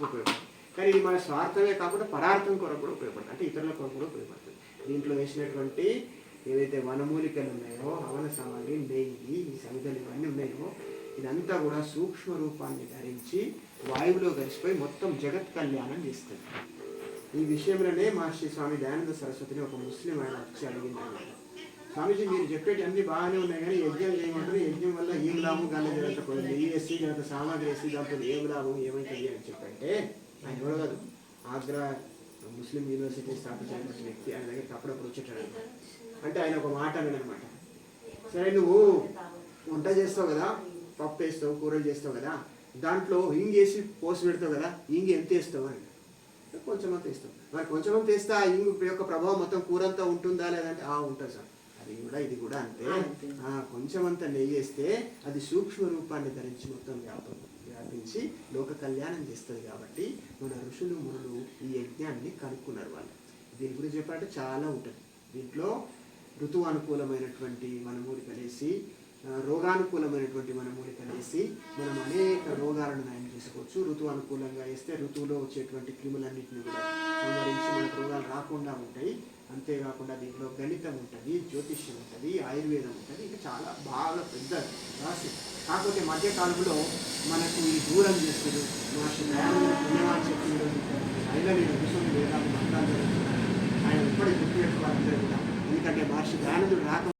కొరకు ఉపయోగపడుతుంది. కానీ ఇది మన స్వార్థమే కాకుండా పరార్థం కొరకు కూడా ఉపయోగపడుతుంది. అంటే ఇతరుల కొరకు కూడా ఉపయోగపడుతుంది. దీంట్లో వేసినటువంటి ఏవైతే వనమూలికలు ఉన్నాయో హవన సామాగ్రి నెయ్యి ఈ సమితలు ఇవన్నీ ఉన్నాయో ఇదంతా కూడా సూక్ష్మ రూపాన్ని ధరించి వాయువులో కలిసిపోయి మొత్తం జగత్ కళ్యాణం చేస్తుంది. ఈ విషయంలోనే మహర్షి స్వామి దయానంద సరస్వతిని ఒక ముస్లిం ఆయన వచ్చి అడిగింది స్వామీజీ మీరు చెప్పేటి అన్ని బాగానే ఉన్నాయి కానీ యజ్ఞం లాభం కానీ జరుగుతుంది కొన్ని నెయ్యి వేసి జరుగుత సామాగ్రి ఎస్సీ దాంతో ఏం లాభం ఏమైతుంది అని చెప్పంటే ఆయన ఎవరో కాదు. ఆగ్రా ముస్లిం యూనివర్సిటీ స్థాపించిన వ్యక్తి. ఆయన దగ్గరికి అప్పుడప్పుడు వచ్చేటాడు అంటే ఆయన ఒక మాట అనమాట సరే నువ్వు వంట చేస్తావు కదా పప్పు వేస్తావు కూరలు చేస్తావు కదా దాంట్లో ఇంగేసి పోసి పెడతావు కదా ఇంగ్ ఎంత వేస్తావు అని. కొంచెం అంత వేస్తావు. మరి కొంచెం అంత వేస్తే ఆ ఇంగ్ యొక్క ప్రభావం మొత్తం కూర అంతా ఉంటుందా లేదంటే? ఆ ఉంటుంది సార్. అది కూడా ఇది కూడా అంతే. కొంచెం అంత నెయ్యి వేస్తే అది సూక్ష్మ రూపాన్ని ధరించి మొత్తం వ్యాపం వ్యాపించి లోక కళ్యాణం చేస్తుంది కాబట్టి మన ఋషులు మునులు ఈ యజ్ఞాన్ని కనుక్కున్నారు వాళ్ళు. దీని గురించి చెప్పాలంటే చాలా ఉంటుంది. దీంట్లో ఋతువు అనుకూలమైనటువంటి వనమూలికలు వేసి రోగానుకూలమైనటువంటి రోగానుకూలమైనటువంటి వనమూలికలు వేసి మనం అనేక రోగాలను నయం చేసుకోవచ్చు. ఋతువు అనుకూలంగా వేస్తే ఋతువులో వచ్చేటువంటి క్రిములన్నింటినీ కూడా సంవరించి మనకు రోగాలు రాకుండా ఉంటాయి. అంతేకాకుండా దీంట్లో గణితం ఉంటుంది జ్యోతిష్యం ఉంటుంది ఆయుర్వేదం ఉంటుంది. ఇంకా చాలా బాగా పెద్ద రాసి కాకపోతే మధ్యకాలంలో మనకు ఈ దూరం చేస్తుంది మహర్షి దయానంద పుణ్యవాన్ చెప్పిండు అయినా నేను వేదాలు మంత్రాలు ఆయన ఎప్పటికీ గుర్తుపెట్టుకోవాలందరూ కూడా. ఎందుకంటే మహర్షి దయానందుడు రాక